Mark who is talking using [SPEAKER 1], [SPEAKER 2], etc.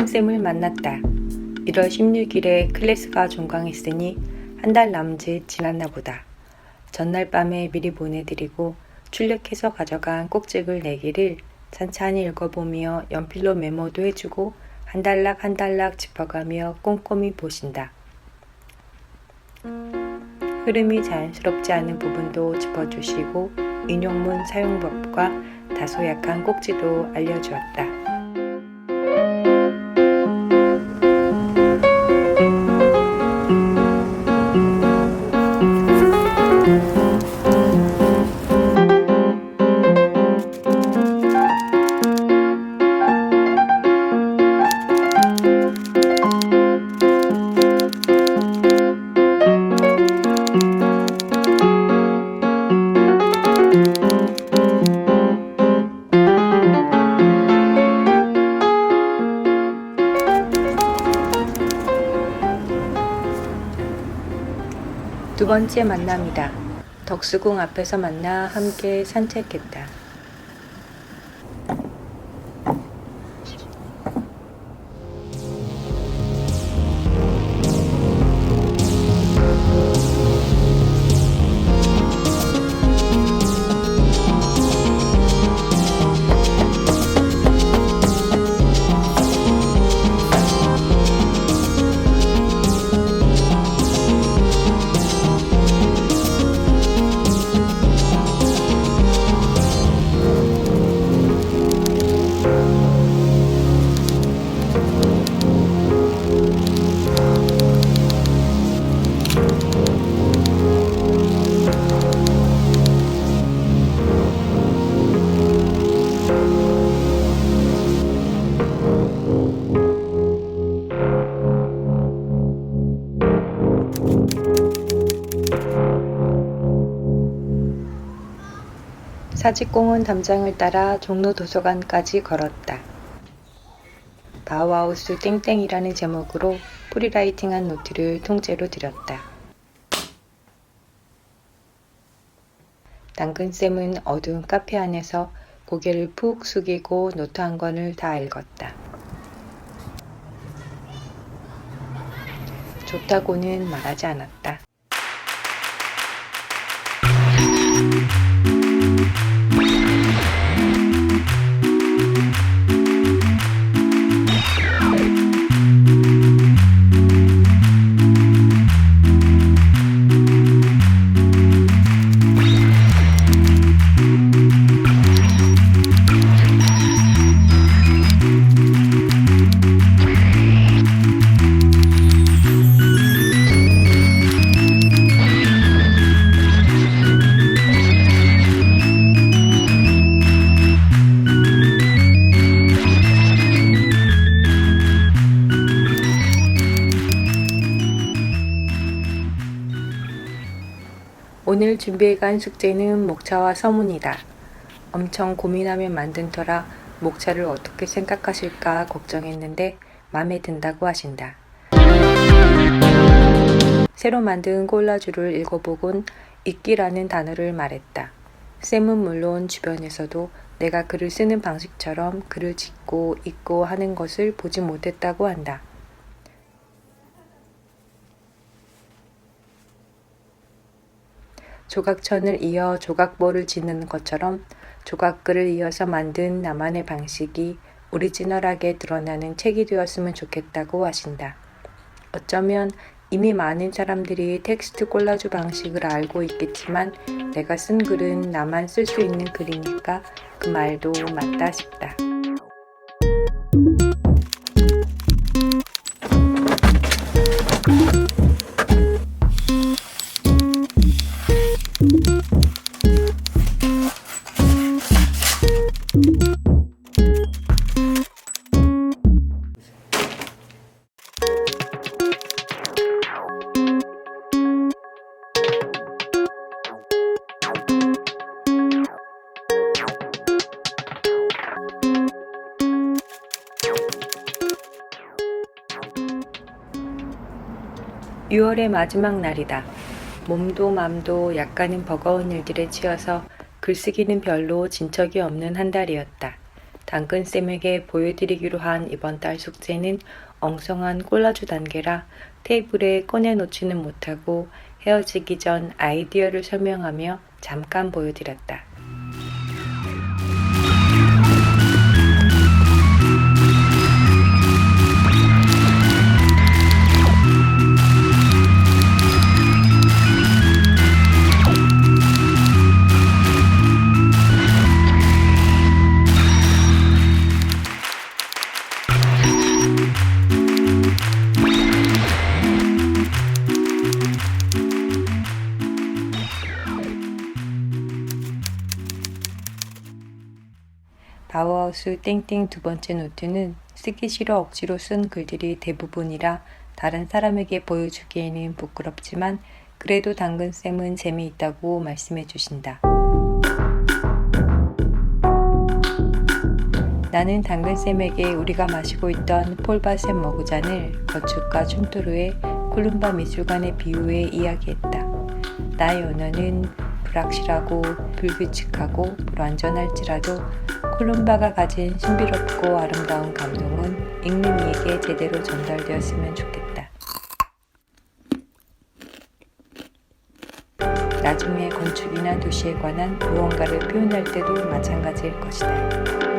[SPEAKER 1] 당근쌤을 만났다. 1월 16일에 클래스가 종강했으니 한 달 남짓 지났나 보다. 전날 밤에 미리 보내드리고 출력해서 가져간 꼭지글 4개를 찬찬히 읽어보며 연필로 메모도 해주고 한 달락 한 달락 짚어가며 꼼꼼히 보신다. 흐름이 자연스럽지 않은 부분도 짚어주시고 인용문 사용법과 다소 약한 꼭지도 알려주었다. 두 번째 만남이다. 덕수궁 앞에서 만나 함께 산책했다. 사직공원 담장을 따라 종로 도서관까지 걸었다. 바우하우스 땡땡이라는 제목으로 프리라이팅한 노트를 통째로 드렸다. 당근쌤은 어두운 카페 안에서 고개를 푹 숙이고 노트 한 권을 다 읽었다. 좋다고는 말하지 않았다. 준비해간 숙제는 목차와 서문이다. 엄청 고민하며 만든 터라 목차를 어떻게 생각하실까 걱정했는데 마음에 든다고 하신다. 새로 만든 콜라주를 읽어보곤 읽기라는 단어를 말했다. 쌤은 물론 주변에서도 내가 글을 쓰는 방식처럼 글을 짓고 읽고 하는 것을 보지 못했다고 한다. 조각천을 이어 조각보를 짓는 것처럼 조각글을 이어서 만든 나만의 방식이 오리지널하게 드러나는 책이 되었으면 좋겠다고 하신다. 어쩌면 이미 많은 사람들이 텍스트 콜라주 방식을 알고 있겠지만 내가 쓴 글은 나만 쓸 수 있는 글이니까 그 말도 맞다 싶다. 유월의 마지막 날이다. 몸도 맘도 약간은 버거운 일들에 치여서 글쓰기는 별로 진척이 없는 한 달이었다. 당근쌤에게 보여드리기로 한 이번 달 숙제는 엉성한 콜라주 단계라 테이블에 꺼내놓지는 못하고 헤어지기 전 아이디어를 설명하며 잠깐 보여드렸다. 바우하우스 땡땡 두 번째 노트는 쓰기 싫어 억지로 쓴 글들이 대부분이라 다른 사람에게 보여주기에는 부끄럽지만 그래도 당근쌤은 재미있다고 말씀해 주신다. 나는 당근쌤에게 우리가 마시고 있던 폴바셋 머그잔을 거축과 춘토르의 콜룸바 미술관의 비유해 이야기했다. 나의 언어는 불확실하고 불규칙하고 불완전할지라도 콜룸바가 가진 신비롭고 아름다운 감동은 읽는 이에게 제대로 전달되었으면 좋겠다. 나중에 건축이나 도시에 관한 무언가를 표현할 때도 마찬가지일 것이다.